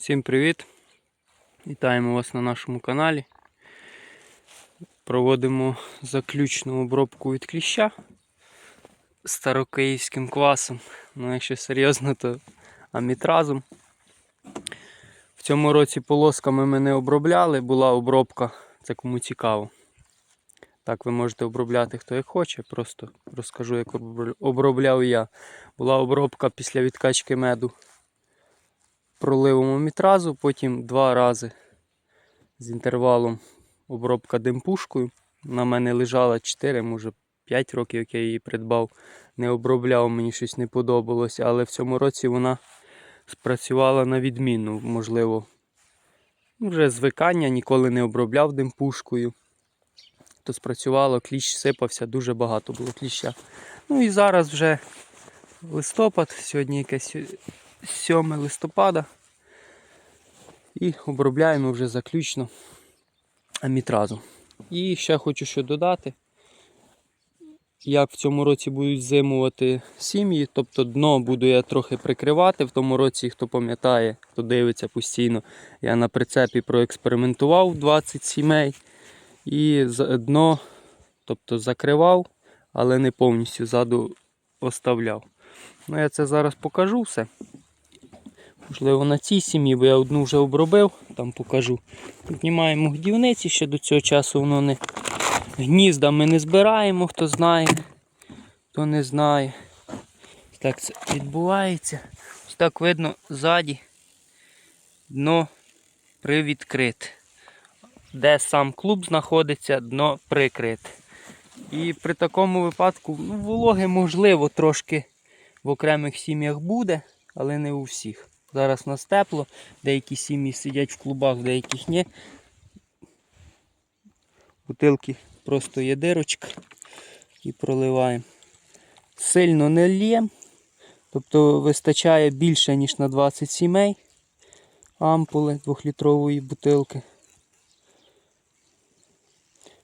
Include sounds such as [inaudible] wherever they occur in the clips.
Всім привіт! Вітаємо вас на нашому каналі. Проводимо заключну обробку від кліща старокиївським квасом. Ну, якщо серйозно, то амітразом. В цьому році полосками ми не обробляли, була обробка, це кому цікаво. Так, ви можете обробляти хто як хоче, просто розкажу, як обробляв я. Була обробка після відкачки меду проливом амітразу, потім два рази з інтервалом обробка димпушкою. На мене лежала 4, може 5 років, як я її придбав. Не обробляв, мені щось не подобалося, але в цьому році вона спрацювала на відмінну, можливо. Вже звикання, ніколи не обробляв димпушкою. То спрацювало, кліщ сипався, дуже багато було кліща. Ну і зараз вже листопад, сьогодні якесь 7 листопада. І обробляємо вже заключно амітразу. І ще хочу що додати. Як в цьому році будуть зимувати сім'ї, тобто дно буду я трохи прикривати. В тому році, хто пам'ятає, хто дивиться постійно, я на прицепі проекспериментував 20 сімей. І дно тобто, закривав, але не повністю ззаду оставляв. Ну, я це зараз покажу все. Можливо, на цій сім'ї, бо я одну вже обробив, там покажу. Піднімаємо гдівниці, ще до цього часу воно не. Гнізда ми не збираємо, хто знає, хто не знає. Так це відбувається. Ось так видно ззаді дно привідкрите. Де сам клуб знаходиться, дно прикрите. І при такому випадку ну, вологи можливо трошки в окремих сім'ях буде, але не у всіх. Зараз нас тепло, деякі сім'ї сидять в клубах, деяких ні. Бутилки просто є дирочка і проливаємо. Сильно не л'ємо, тобто вистачає більше, ніж на 20 сімей ампули 2-літрової бутилки.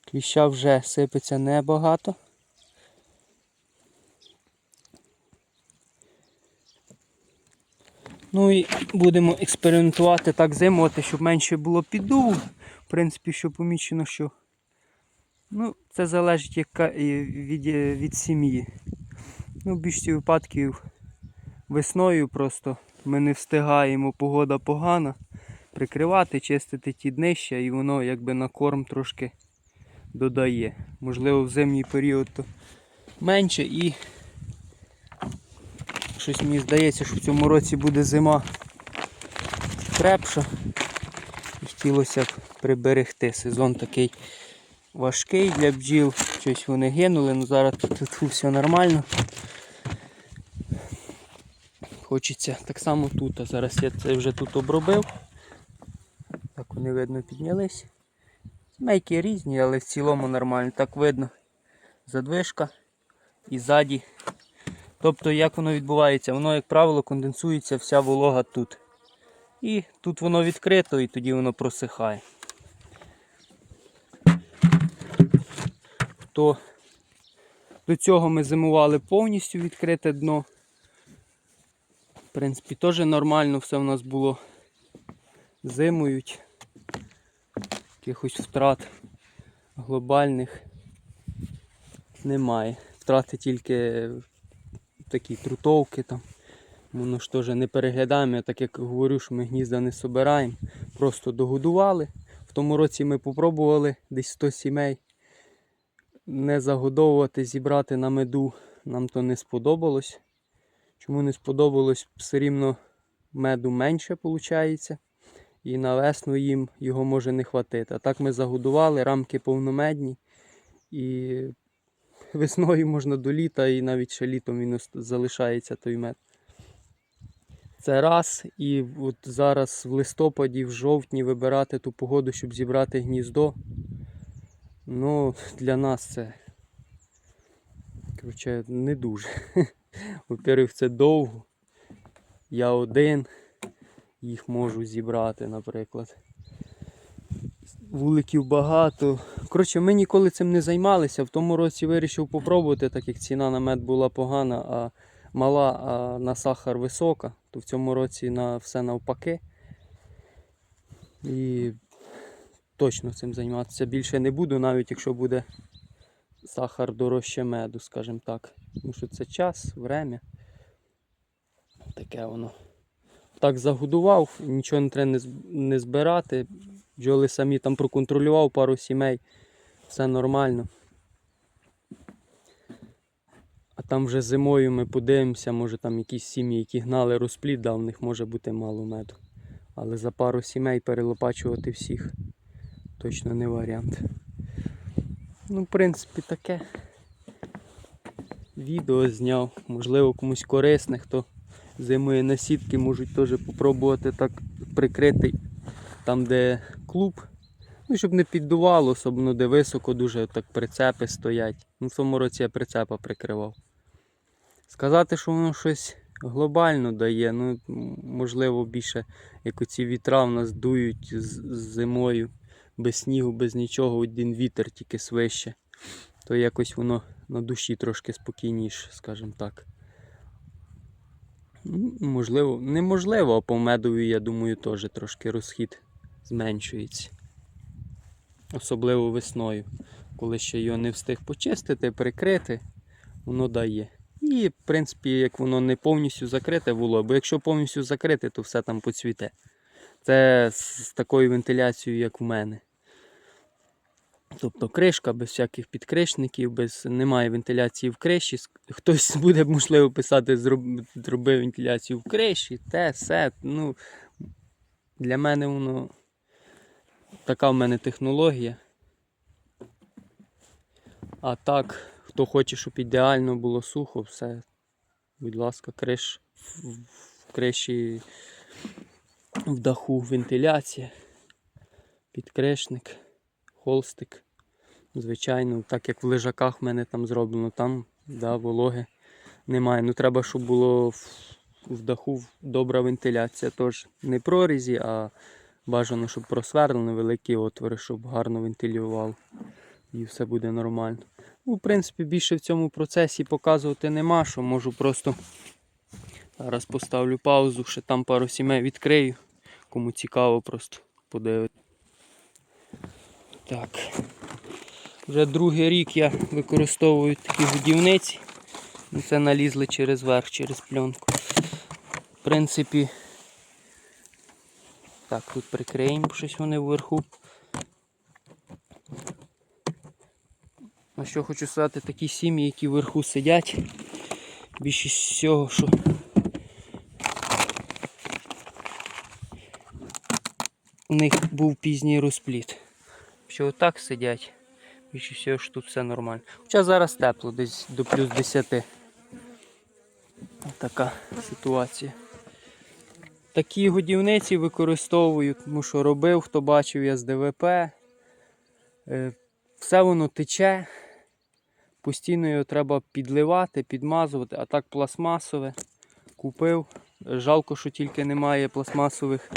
Кліща вже сипеться небагато. Ну і будемо експериментувати так зимувати, щоб менше було піддуву. В принципі, що помічено, що ну, це залежить яка, від, від сім'ї. Ну, в більшості випадків весною просто ми не встигаємо, погода погана, прикривати, чистити ті днища і воно якби на корм трошки додає. Можливо, в зимній період то менше і щось мені здається, що в цьому році буде зима крепша. І хотілося б приберегти. Сезон такий важкий для бджіл. Щось вони гинули, але зараз тут, все нормально. Хочеться так само тут. А зараз я це вже тут обробив. Так вони видно піднялись. Мейки різні, але в цілому нормально. Так видно. Задвижка і ззаді. Тобто, як воно відбувається? Воно, як правило, конденсується вся волога тут. І тут воно відкрито і тоді воно просихає. То до цього ми зимували повністю відкрите дно. В принципі, теж нормально все в нас було. Зимують якихось втрат глобальних немає. Втрати тільки такі трутовки там. Воно ж теж не переглядаємо. Я так як говорю, що ми гнізда не собираємо. Просто догодували. В тому році ми попробували десь 100 сімей не загодовувати, зібрати на меду. Нам то не сподобалось. Чому не сподобалось? Все рівно меду менше виходить. І на весну їм його може не хватити. А так ми загодували, рамки повномедні. І весною можна до літа, і навіть ще літом він залишається той мед. Це раз. І от зараз в листопаді, в жовтні вибирати ту погоду, щоб зібрати гніздо. Ну, для нас це коротше, не дуже. [laughs] Во-первых, це довго. Я один їх можу зібрати, наприклад. Вуликів багато. Коротше, ми ніколи цим не займалися. В тому році вирішив попробувати, так як ціна на мед була погана, а мала, а на сахар висока, то в цьому році на все навпаки. І точно цим займатися більше не буду, навіть якщо буде сахар дорожче меду, скажімо так. Тому що це час, время. Таке воно. Так загодував, нічого не треба не збирати. Бджоли самі там проконтролював пару сімей, все нормально. А там вже зимою ми подивимося, може там якісь сім'ї, які гнали розплід, да, в них може бути мало меду. Але за пару сімей перелопачувати всіх точно не варіант. Ну, в принципі, таке. Відео зняв. Можливо, комусь корисне, хто зимує на сітки, можуть теж попробувати так прикрити там, де клуб. Ну, щоб не піддувало, особливо де високо дуже так прицепи стоять. Ну, в тому році я прицепа прикривав. Сказати, що воно щось глобально дає, ну, можливо, більше як оці вітра в нас дують з- зимою, без снігу, без нічого, один вітер тільки свище. То якось воно на душі трошки спокійніше, скажімо так. Можливо, неможливо, а по медові, я думаю, теж трошки розхід зменшується. Особливо весною. Коли ще його не встиг почистити, прикрити, воно дає. І, в принципі, як воно не повністю закрите було, бо якщо повністю закрите, то все там поцвіте. Це з такою вентиляцією, як у мене. Тобто кришка без всяких підкришників, без немає вентиляції в криші. Хтось [laughs] буде, можливо, писати, зроб- зроби вентиляцію в криші, те, все. Ну, для мене воно така в мене технологія. А так, хто хоче, щоб ідеально було сухо, все, будь ласка, криш в, криші в даху вентиляція, підкришник, холстик. Звичайно, так як в лежаках в мене там зроблено, там да, вологи немає. Ну треба, щоб було в даху добра вентиляція. Тож не прорізі, а бажано, щоб просверлено великі отвори, щоб гарно вентилював. І все буде нормально. Ну, в принципі, більше в цьому процесі показувати нема, що можу просто зараз поставлю паузу, ще там пару сімей відкрию. Кому цікаво, просто подивитися. Так. Вже другий рік я використовую такі годівниці. Це налізли через верх, через пленку. В принципі, так, тут прикриємо щось вони вверху. А що хочу сказати, такі сім'ї, які вверху сидять. Більшість всього, що у них був пізній розпліт. Що отак сидять. Більше всього, що тут все нормально. Хоча зараз тепло, десь до плюс 10. Така ситуація. Такі годівниці використовую, тому що робив, хто бачив я з ДВП. Е, Все воно тече. Постійно його треба підливати, підмазувати, а так пластмасове. Купив. Жалко, що тільки немає пластмасових.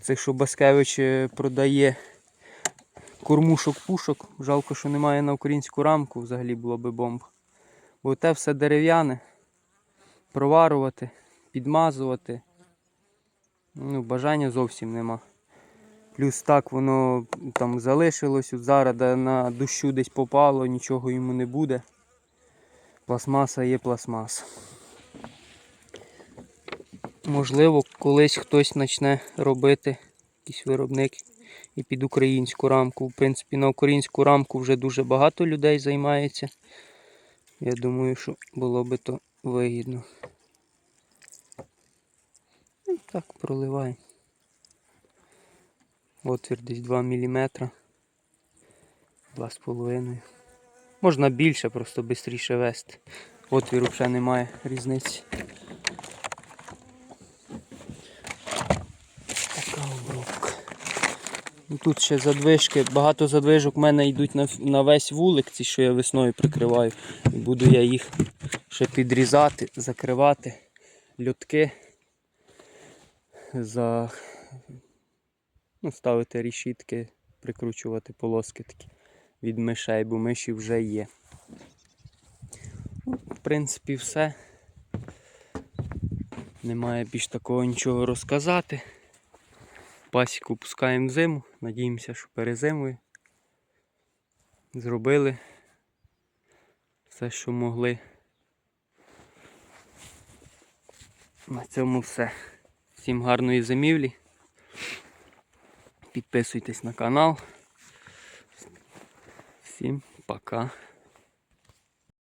Цих, що Баскевич е, продає кормушок-пушок. Жалко, що немає на українську рамку, взагалі було би бомба. Бо те все дерев'яне. Проварувати, підмазувати. Ну, бажання зовсім нема. Плюс так воно там залишилось, от зараз на дощу десь попало, нічого йому не буде. Пластмаса є пластмаса. Можливо, колись хтось почне робити якийсь виробник і під українську рамку. В принципі, на українську рамку вже дуже багато людей займається. Я думаю, що було би то вигідно. Ну, Так, проливаємо. Отвір десь 2 мм. 2,5. Можна більше, просто швидше вести. Отвіру взагалі немає різниці. Така обробка. Ну, Тут ще задвижки, багато задвижок в мене йдуть на, на весь вулик, ці, що я весною прикриваю. І буду я їх ще підрізати, закривати, льотки, за... ну, ставити рішітки, прикручувати полоски такі від мишей, бо миші вже є. Ну, в принципі, все. Немає більш такого нічого розказати. Пасіку пускаємо в зиму. Надіємося, що перезимує. Зробили все, що могли. На цьому все. Всім гарної зимівлі. Підписуйтесь на канал. Всім пока.